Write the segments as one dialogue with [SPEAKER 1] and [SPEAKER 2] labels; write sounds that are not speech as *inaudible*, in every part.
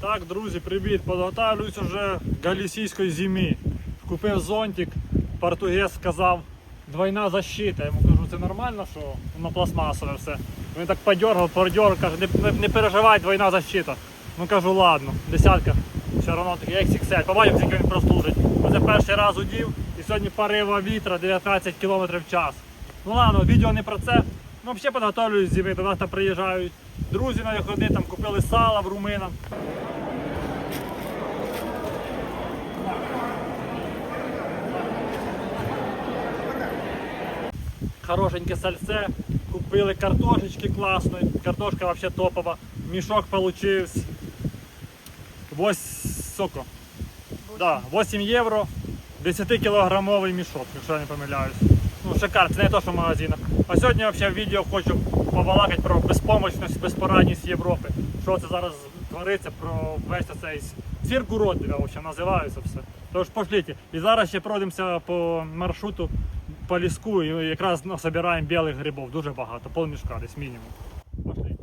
[SPEAKER 1] Так, друзі, привіт! Подготавлююсь уже галісійської зимі. Купив зонтик, португез сказав, двойна защита. Я йому кажу, це нормально, що воно пластмасове все. Він так подергав, подергав, каже, не, не, переживай, двойна защита. Ну кажу, ладно, десятка. Все одно таки XXL. Побачимо, скільки він прослужить. Оце перший раз удів і сьогодні порива вітра 19 км в час. Ну ладно, відео не про це. Ну, взагалі підготовлююсь зими, до нас там приїжджають друзі на виходи, там купили сала в руминам. Хорошеньке сальце, купили картошечки класної, картошка вообще топова. Мішок получився. 8, соко. Да, 8 євро, 10 кілограмовий мішок, якщо я не помиляюсь. Ну, шикарно, це не то, що в магазинах. А сьогодні взагалі в відео хочу побалакати про безпомощність, безпорадність Європи. Що це зараз твориться, про весь цей цирк уродливя, в називається все. Тож пошліть. І зараз ще пройдемося по маршруту по ліску і якраз насобираємо білих грибів. Дуже багато, пол десь мінімум. Пошліть.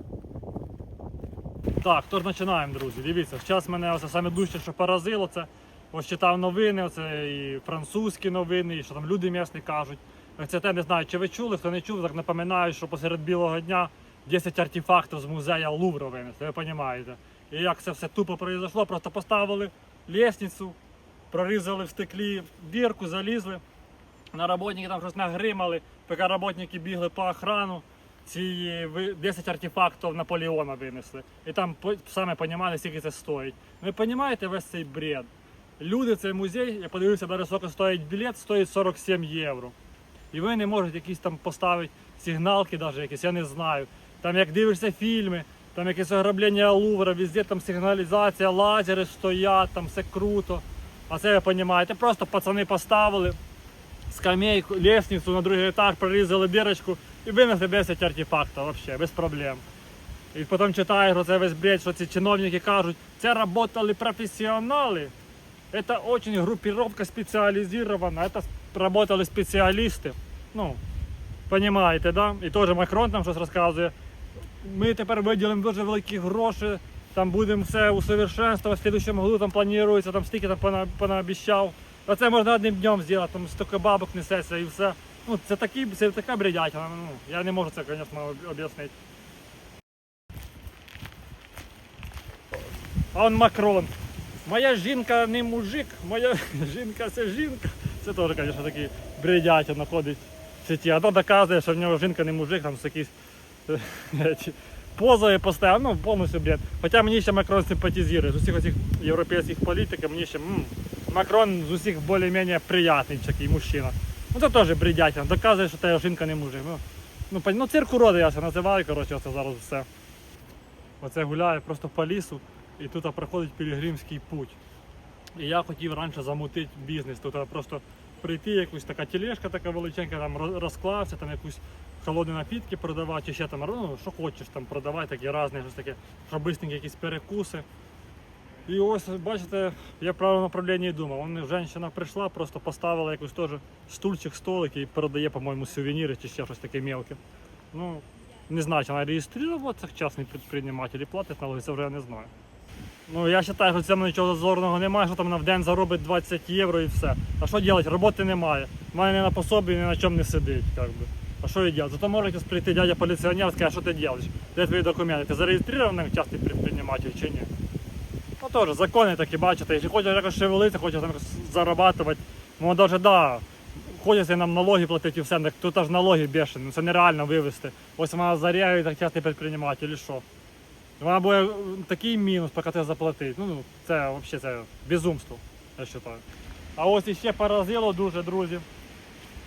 [SPEAKER 1] Так, тож починаємо, друзі. Дивіться, зараз мене оце саме дужче, що поразило, це ось читав новини, оце і французькі новини, і що там люди місні кажуть. Це те не знаю, чи ви чули, хто не чув, так напоминаю, що посеред білого дня 10 артефактів з музею Лувра винесли, ви розумієте. І як це все тупо произошло, просто поставили лестницю, прорізали в стеклі дірку, залізли. На роботники там щось нагримали, поки роботники бігли по охрану. Ці 10 артефактів Наполеона винесли. І там саме розуміли, скільки це стоїть. Ви розумієте весь цей бред? Люди, цей музей, я подивився, де високо стоїть білет, стоїть 47 євро. І ви не можете якісь там поставити сигналки, навіть якісь, я не знаю. Там як дивишся фільми, там якесь ограблення Лувра, везде там сигналізація, лазери стоять, там все круто. А це ви розумієте, просто пацани поставили скамейку, лестницю на другий етаж, прорізали дірочку і винесли 10 артефактів взагалі, без проблем. І потім читаєш оце весь бред, що ці чиновники кажуть, це працювали професіонали. Это очень группировка специализирована, это работали спеціалісти. Ну, понимаєте, да? І теж Макрон там щось розказує. Ми тепер виділимо дуже великі гроші, там будемо все усовершенствувати, в следующем году там планується, там стільки там понаобіщав. А це можна одним днем зробити, там стільки бабок несеться і все. Ну, це, такі, це така бредятина, ну, я не можу це, звісно, об'яснити. А он Макрон. Моя жінка не мужик, моя *laughs* жінка це жінка. Це теж, звісно, такий бредятина ходить в сеті. А то доказує, що в нього жінка не мужик, там якісь е, позови постійно, ну повністю бред. Хоча мені ще Макрон симпатизує. З усіх цих європейських політиків мені ще Макрон з усіх більш-менш приятний такий мужчина. Ну це теж бредятина, доказує, що та жінка не мужик. Ну, ну, ну цирк уроди я це називаю, коротше, це зараз все. Оце гуляє просто по лісу і тут проходить пілігримський путь. І я хотів раніше замутити бізнес. Тут просто прийти, якусь така тележка така величенька, там розклався, там якусь холодні напітки продавати, чи ще там, ну, що хочеш там продавати, такі різні, щось таке, щоб якісь перекуси. І ось, бачите, я в правильному направленні думав. Вон жінка прийшла, просто поставила якийсь теж стульчик, столик і продає, по-моєму, сувеніри чи ще щось таке мелке. Ну, не знаю, чи вона реєструватися як частний підприєматель і платить налоги, це вже я не знаю. Ну, я вважаю, що в цьому нічого зазорного немає, що там вона в день заробить 20 євро і все. А що робити? Роботи немає. В мене ні на пособі, ні на чому не сидить. Как би. А що їй робити? Зато може якось прийти дядя поліціонер і сказати, що ти робиш? Де твої документи? Ти зареєстрований як частний підприєматель чи ні? Ну теж закони такі, бачите, якщо хочеш якось шевелитися, хочеш там зарабатувати, воно навіть, да, хочеться нам налоги платити і все, так тут аж налоги бешені, ну, це нереально вивезти. Ось вона заряє як частний підприєматель, і що? Вона буде такий мінус, поки ти заплатить. Ну, ну, це взагалі це безумство, я вважаю. А ось іще поразило дуже, друзі.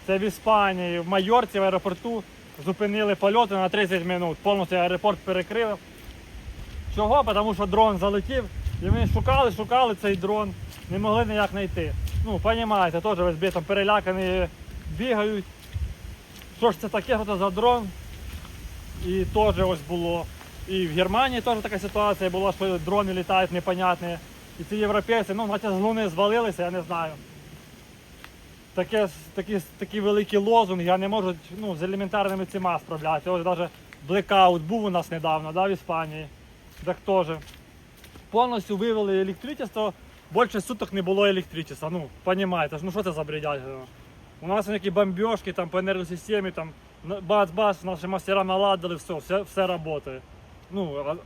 [SPEAKER 1] Це в Іспанії, в Майорці, в аеропорту зупинили польоти на 30 минут. Повністю аеропорт перекрили. Чого? Тому що дрон залетів, і ми шукали, шукали цей дрон, не могли ніяк знайти. Ну, розумієте, теж весь там перелякані бігають. Що ж це таке, що це за дрон? І теж ось було. І в Германії теж така ситуація була, що дрони літають непонятні. І ці європейці, ну, наче з луни звалилися, я не знаю. Таке, такі, такі великі лозунги, я не можу ну, з елементарними цими справлятися. Ось навіть блекаут був у нас недавно, да, в Іспанії. Так теж. повністю вивели електричество, більше суток не було електричества. Ну, розумієте, ну що це за бредять? У нас які бомбіжки там по енергосистемі, там бац-бац, наші мастера наладили, все, все, все працює. Ну,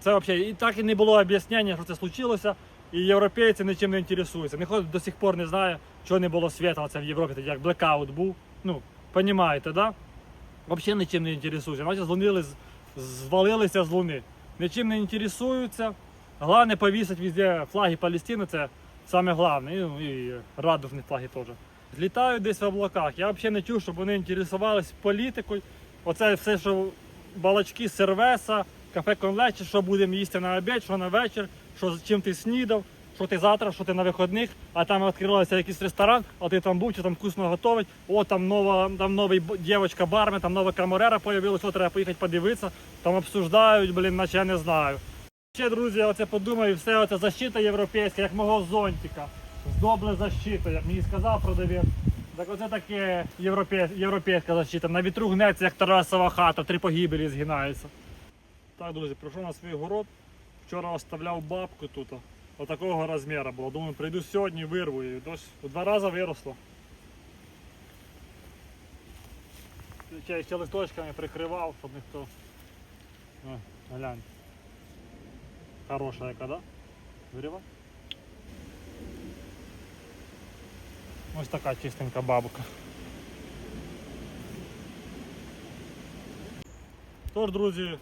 [SPEAKER 1] це взагалі, і так і не було об'яснення, що це случилося, і європейці нічим не інтересуються. Ніхто до сих пор не знає, чого не було світла це в Європі, тоді як блекаут був. Ну, розумієте, да? Взагалі нічим не інтересуються. Наче дзвонили, з- звалилися з Луни. Нічим не інтересуються. Головне повісити везде флаги Палестини, це саме головне. І, ну, і радужні флаги теж. Злітають десь в облаках. Я взагалі не чув, щоб вони інтересувалися політикою. Оце все, що балачки сервеса, кафе конвечер, що будемо їсти на обід, що на вечір, що чим ти снідав, що ти завтра, що ти на виходних, а там відкривався якийсь ресторан, а ти там був, чи там вкусно готовить. О, там нова, там новий дівчинка бармен, там нова камерера появилась, о, треба поїхати подивитися, там обсуждають, блін, наче я не знаю. Ще, друзі, оце подумаю, все оце защита європейська, як мого зонтика. Здобла защита, як мені сказав продавець. Так оце таке європей, європейська защита. На вітру гнеться, як Тарасова хата, три погибелі згинаються. Так, друзі, прийшов на свій город. Вчора оставляв бабку тут. Отакого розміру було. Думаю, прийду сьогодні, вирву її. Дощ у два рази виросло. Ще, ще листочками прикривав, щоб ніхто. О, глянь. Хороша яка, да? Виріва? Ось така чистенька бабка. Тож, друзі,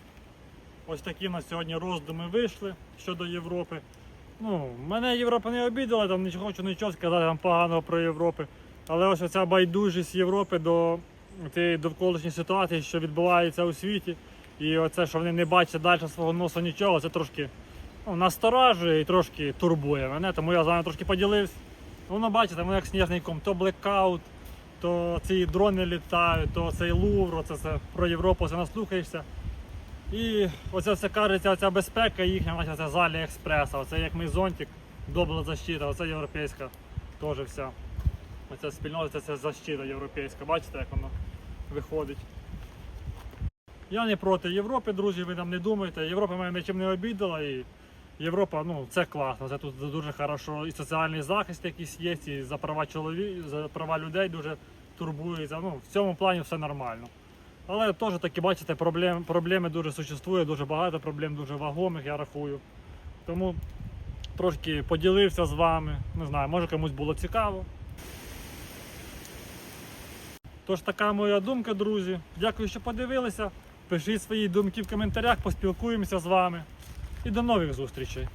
[SPEAKER 1] ось такі на сьогодні роздуми вийшли щодо Європи. Ну, мене Європа не обідала, там нічого хочу нічого сказати там поганого про Європу. Але ось оця байдужість Європи до цієї довколишньої ситуації, що відбувається у світі, і оце, що вони не бачать далі свого носу нічого, це трошки ну, насторажує і трошки турбує мене, тому я з вами трошки поділився. Воно бачите, воно як сніжний ком, то блекаут, то ці дрони літають, то цей Лувр, це, це про Європу це наслухаєшся. І оце все кажеться, оця безпека їхня, це з Аліекспреса, оце як ми зонтик, добла защита, оце європейська теж вся. Оця спільнота, це защита європейська, бачите, як воно виходить. Я не проти Європи, друзі, ви там не думайте. Європа мене нічим не обідала і Європа, ну це класно. Це тут дуже хорошо. І соціальний захист якийсь є, і за права чоловік, за права людей дуже турбується. Ну, в цьому плані все нормально. Але теж таки, бачите, проблем, проблеми дуже существує, дуже багато проблем, дуже вагомих, я рахую. Тому трошки поділився з вами. Не знаю, може комусь було цікаво. Тож така моя думка, друзі. Дякую, що подивилися. Пишіть свої думки в коментарях, поспілкуємося з вами. І до нових зустрічей.